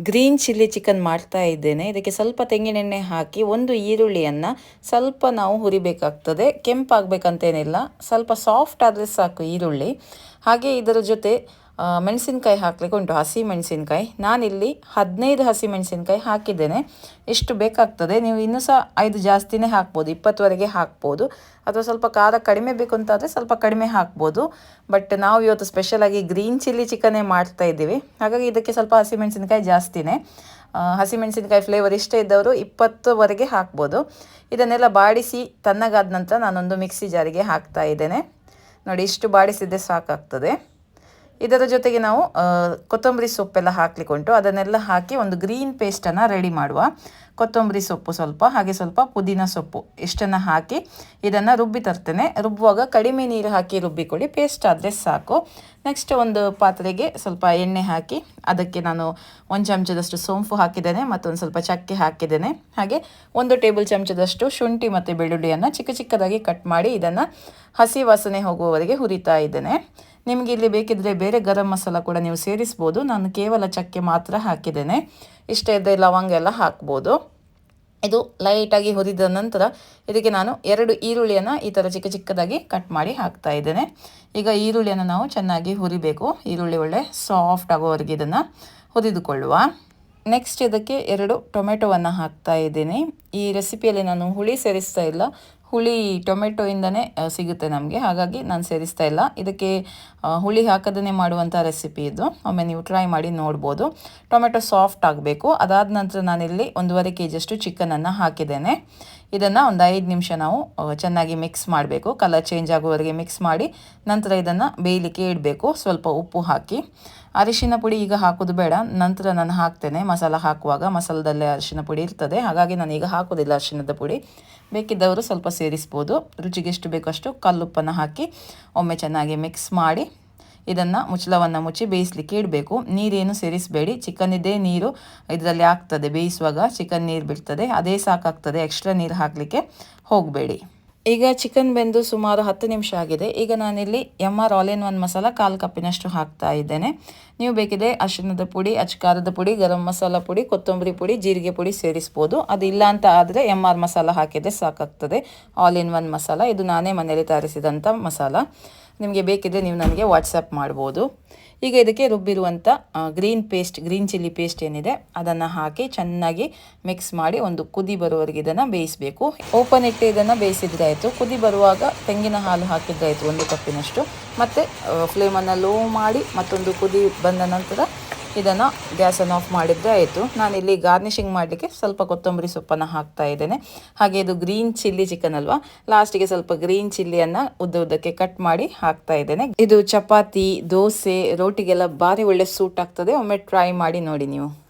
Green chilli chicken ಮಾಡ್ತಾ ಇದ್ದೇನೆ. ಇದಕ್ಕೆ ಸ್ವಲ್ಪ ತೆಂಗಿನೆಣ್ಣೆ ಹಾಕಿ ಒಂದು ಈರುಳ್ಳಿಯನ್ನು ಸ್ವಲ್ಪ ನಾವು ಹುರಿಬೇಕಾಗ್ತದೆ. ಕೆಂಪಾಗಬೇಕಂತೇನಿಲ್ಲ. ಸ್ವಲ್ಪ ಸಾಫ್ಟ್ ಆದರೆ ಸಾಕು ಈರುಳ್ಳಿ. ಹಾಗೆ ಇದರ ಜೊತೆ ಮೆಣಸಿನ್ಕಾಯಿ ಹಾಕಲಿಕ್ಕೆ ಉಂಟು, ಹಸಿ ಮೆಣಸಿನ್ಕಾಯಿ. ನಾನಿಲ್ಲಿ ಹದಿನೈದು ಹಸಿ ಮೆಣಸಿನಕಾಯಿ ಹಾಕಿದ್ದೇನೆ. ಎಷ್ಟು ಬೇಕಾಗ್ತದೆ? ನೀವು ಇನ್ನೂ ಸಹ ಐದು ಜಾಸ್ತಿನೇ ಹಾಕ್ಬೋದು, ಇಪ್ಪತ್ತುವರೆಗೆ ಹಾಕ್ಬೋದು. ಅಥವಾ ಸ್ವಲ್ಪ ಖಾರ ಕಡಿಮೆ ಬೇಕು ಅಂತಾದರೆ ಸ್ವಲ್ಪ ಕಡಿಮೆ ಹಾಕ್ಬೋದು. ಬಟ್ ನಾವು ಇವತ್ತು ಸ್ಪೆಷಲಾಗಿ ಗ್ರೀನ್ ಚಿಲ್ಲಿ ಚಿಕನ್ನೇ ಮಾಡ್ತಾ ಇದ್ದೀವಿ. ಹಾಗಾಗಿ ಇದಕ್ಕೆ ಸ್ವಲ್ಪ ಹಸಿಮೆಣಸಿನಕಾಯಿ ಜಾಸ್ತಿನೇ. ಹಸಿಮೆಣಸಿನಕಾಯಿ ಹಸಿಮೆಣಸಿನ್ಕಾಯಿ ಫ್ಲೇವರ್ ಇಷ್ಟ ಇದ್ದವರು ಇಪ್ಪತ್ತುವರೆಗೆ ಹಾಕ್ಬೋದು. ಇದನ್ನೆಲ್ಲ ಬಾಡಿಸಿ ತಣ್ಣಗಾದ ನಂತರ ನಾನೊಂದು ಮಿಕ್ಸಿ ಜಾರಿಗೆ ಹಾಕ್ತಾ ಇದ್ದೇನೆ. ನೋಡಿ, ಇಷ್ಟು ಬಾಡಿಸಿದ್ದೆ ಸಾಕಾಗ್ತದೆ. ಇದರ ಜೊತೆಗೆ ನಾವು ಕೊತ್ತಂಬರಿ ಸೊಪ್ಪೆಲ್ಲ ಹಾಕ್ಲಿಕ್ಕೆ ಉಂಟು ಅದನ್ನೆಲ್ಲ ಹಾಕಿ ಒಂದು ಗ್ರೀನ್ ಪೇಸ್ಟನ್ನು ರೆಡಿ ಮಾಡುವ. ಕೊತ್ತಂಬರಿ ಸೊಪ್ಪು ಸ್ವಲ್ಪ, ಹಾಗೆ ಸ್ವಲ್ಪ ಪುದೀನ ಸೊಪ್ಪು ಇಷ್ಟನ್ನು ಹಾಕಿ ಇದನ್ನು ರುಬ್ಬಿ ತರ್ತೇನೆ. ರುಬ್ಬುವಾಗ ಕಡಿಮೆ ನೀರು ಹಾಕಿ ರುಬ್ಬಿಕೊಳ್ಳಿ. ಪೇಸ್ಟ್ ಆದರೆ ಸಾಕು. ನೆಕ್ಸ್ಟ್ ಒಂದು ಪಾತ್ರೆಗೆ ಸ್ವಲ್ಪ ಎಣ್ಣೆ ಹಾಕಿ ಅದಕ್ಕೆ ನಾನು ಒಂದು ಚಮಚದಷ್ಟು ಸೋಂಪು ಹಾಕಿದ್ದೇನೆ ಮತ್ತೊಂದು ಸ್ವಲ್ಪ ಚಕ್ಕೆ ಹಾಕಿದ್ದೇನೆ. ಹಾಗೆ ಒಂದು ಟೇಬಲ್ ಚಮಚದಷ್ಟು ಶುಂಠಿ ಮತ್ತು ಬೆಳ್ಳುಳ್ಳಿಯನ್ನು ಚಿಕ್ಕ ಚಿಕ್ಕದಾಗಿ ಕಟ್ ಮಾಡಿ ಇದನ್ನು ಹಸಿ ವಾಸನೆ ಹೋಗುವವರೆಗೆ ಹುರಿತಾ ಇದ್ದೇನೆ. ನಿಮಗೆ ಇಲ್ಲಿ ಬೇಕಿದ್ರೆ ಬೇರೆ ಗರಂ ಮಸಾಲ ಕೂಡ ನೀವು ಸೇರಿಸ್ಬೋದು. ನಾನು ಕೇವಲ ಚಕ್ಕೆ ಮಾತ್ರ ಹಾಕಿದ್ದೇನೆ. ಇಷ್ಟ ಇದ್ದರೆ ಲವಂಗ ಎಲ್ಲ ಹಾಕ್ಬೋದು. ಇದು ಲೈಟಾಗಿ ಹುರಿದ ನಂತರ ಇದಕ್ಕೆ ನಾನು ಎರಡು ಈರುಳ್ಳಿಯನ್ನು ಈ ಥರ ಚಿಕ್ಕ ಚಿಕ್ಕದಾಗಿ ಕಟ್ ಮಾಡಿ ಹಾಕ್ತಾ ಇದ್ದೇನೆ. ಈಗ ಈರುಳ್ಳಿಯನ್ನು ನಾವು ಚೆನ್ನಾಗಿ ಹುರಿಬೇಕು. ಈರುಳ್ಳಿ ಒಳ್ಳೆ ಸಾಫ್ಟ್ ಆಗೋವರೆಗೆ ಇದನ್ನು ಹುರಿದುಕೊಳ್ಳುವ. ನೆಕ್ಸ್ಟ್ ಇದಕ್ಕೆ ಎರಡು ಟೊಮೆಟೊವನ್ನು ಹಾಕ್ತಾ ಇದ್ದೀನಿ. ಈ ರೆಸಿಪಿಯಲ್ಲಿ ನಾನು ಹುಳಿ ಸೇರಿಸ್ತಾ ಇಲ್ಲ. ಹುಳಿ ಟೊಮೆಟೊಯಿಂದನೇ ಸಿಗುತ್ತೆ ನಮಗೆ. ಹಾಗಾಗಿ ನಾನು ಸೇರಿಸ್ತಾ ಇಲ್ಲ. ಇದಕ್ಕೆ ಹುಳಿ ಹಾಕದನ್ನೇ ಮಾಡುವಂಥ ರೆಸಿಪಿ ಇದು. ಒಮ್ಮೆ ನೀವು ಟ್ರೈ ಮಾಡಿ ನೋಡ್ಬೋದು. ಟೊಮೆಟೊ ಸಾಫ್ಟ್ ಆಗಬೇಕು. ಅದಾದ ನಂತರ ನಾನಿಲ್ಲಿ ಒಂದೂವರೆ ಕೆ ಜಿಯಷ್ಟು ಚಿಕನನ್ನು ಹಾಕಿದ್ದೇನೆ. ಇದನ್ನು ಒಂದು ಐದು ನಿಮಿಷ ನಾವು ಚೆನ್ನಾಗಿ ಮಿಕ್ಸ್ ಮಾಡಬೇಕು. ಕಲರ್ ಚೇಂಜ್ ಆಗುವವರೆಗೆ ಮಿಕ್ಸ್ ಮಾಡಿ ನಂತರ ಇದನ್ನು ಬೇಯಲಿಕ್ಕೆ ಇಡಬೇಕು. ಸ್ವಲ್ಪ ಉಪ್ಪು ಹಾಕಿ. ಅರಿಶಿನ ಪುಡಿ ಈಗ ಹಾಕೋದು ಬೇಡ. ನಂತರ ನಾನು ಹಾಕ್ತೇನೆ. ಮಸಾಲ ಹಾಕುವಾಗ ಮಸಾಲದಲ್ಲೇ ಅರಿಶಿನ ಪುಡಿ ಇರ್ತದೆ. ಹಾಗಾಗಿ ನಾನು ಈಗ ಹಾಕೋದಿಲ್ಲ ಅರಿಶಿನದ ಪುಡಿ. ಬೇಕಿದ್ದವರು ಸ್ವಲ್ಪ ಸೇರಿಸ್ಬೋದು. ರುಚಿಗೆ ಎಷ್ಟು ಬೇಕೋ ಅಷ್ಟು ಕಲ್ಲುಪ್ಪನ್ನು ಹಾಕಿ ಒಮ್ಮೆ ಚೆನ್ನಾಗಿ ಮಿಕ್ಸ್ ಮಾಡಿ ಇದನ್ನು ಮುಚ್ಚಳವನ್ನು ಮುಚ್ಚಿ ಬೇಯಿಸಲಿಕ್ಕೆ ಇಡಬೇಕು. ನೀರೇನು ಸೇರಿಸಬೇಡಿ. ಚಿಕನ್ನಿದ್ದೇ ನೀರು ಇದರಲ್ಲಿ ಆಗ್ತದೆ. ಬೇಯಿಸುವಾಗ ಚಿಕನ್ ನೀರು ಬಿಡ್ತದೆ ಅದೇ ಸಾಕಾಗ್ತದೆ. ಎಕ್ಸ್ಟ್ರಾ ನೀರು ಹಾಕಲಿಕ್ಕೆ ಹೋಗಬೇಡಿ. ಈಗ ಚಿಕನ್ ಬೆಂದು ಸುಮಾರು ಹತ್ತು ನಿಮಿಷ ಆಗಿದೆ. ಈಗ ನಾನಿಲ್ಲಿ M R all in one masala ಕಾಲು ಕಪ್ಪಿನಷ್ಟು ಹಾಕ್ತಾ ಇದ್ದೇನೆ. ನೀವು ಬೇಕಿದೆ ಅಶಿನದ ಪುಡಿ ಅಚ್ಕಾರದ ಪುಡಿ, ಗರಂ ಮಸಾಲ ಪುಡಿ, ಕೊತ್ತಂಬರಿ ಪುಡಿ, ಜೀರಿಗೆ ಪುಡಿ ಸೇರಿಸ್ಬೋದು. ಅದು ಇಲ್ಲ ಅಂತ ಆದರೆ ಎಂ ಆರ್ ಮಸಾಲ ಹಾಕಿದರೆ ಸಾಕಾಗ್ತದೆ. ಆಲ್ ಇನ್ ಒನ್ ಮಸಾಲ. ಇದು ನಾನೇ ಮನೆಯಲ್ಲಿ ತಯಾರಿಸಿದಂಥ ಮಸಾಲ. ನಿಮಗೆ ಬೇಕಿದ್ರೆ ನೀವು ನನಗೆ ವಾಟ್ಸಪ್ ಮಾಡ್ಬೋದು. ಈಗ ಇದಕ್ಕೆ ರುಬ್ಬಿರುವಂಥ green paste green chilli paste ಏನಿದೆ, ಅದನ್ನು ಹಾಕಿ ಚೆನ್ನಾಗಿ ಮಿಕ್ಸ್ ಮಾಡಿ ಒಂದು ಕುದಿ ಬರುವವರೆಗೆ ಇದನ್ನು ಬೇಯಿಸಬೇಕು. ಓಪನ್ ಇಟ್ಟು ಇದನ್ನು ಬೇಯಿಸಿದ್ರೆ ಆಯಿತು. ಕುದಿ ಬರುವಾಗ ತೆಂಗಿನ ಹಾಲು ಹಾಕಿದ್ರೆ ಆಯಿತು ಒಂದು ಕಪ್ಪಿನಷ್ಟು. ಮತ್ತು ಫ್ಲೇಮನ್ನು ಲೋ ಮಾಡಿ ಮತ್ತೊಂದು ಕುದಿ ಬಂದ ನಂತರ ಇದನ್ನು ಗ್ಯಾಸನ್ನು ಆಫ್ ಮಾಡಿದರೆ ಆಯಿತು. ನಾನಿಲ್ಲಿ ಗಾರ್ನಿಷಿಂಗ್ ಮಾಡಲಿಕ್ಕೆ ಸ್ವಲ್ಪ ಕೊತ್ತಂಬರಿ ಸೊಪ್ಪನ್ನು ಹಾಕ್ತಾ ಇದ್ದೇನೆ. ಹಾಗೆ ಇದು ಗ್ರೀನ್ ಚಿಲ್ಲಿ ಚಿಕನ್ ಅಲ್ವಾ? ಲಾಸ್ಟಿಗೆ ಸ್ವಲ್ಪ ಗ್ರೀನ್ ಚಿಲ್ಲಿಯನ್ನು ಉದ್ದ ಉದ್ದಕ್ಕೆ ಕಟ್ ಮಾಡಿ ಹಾಕ್ತಾ ಇದ್ದೇನೆ. ಇದು ಚಪಾತಿ, ದೋಸೆ, ರೋಟಿಗೆಲ್ಲ ಭಾರಿ ಒಳ್ಳೆ ಸೂಟ್ ಆಗ್ತದೆ. ಒಮ್ಮೆ ಟ್ರೈ ಮಾಡಿ ನೋಡಿ ನೀವು.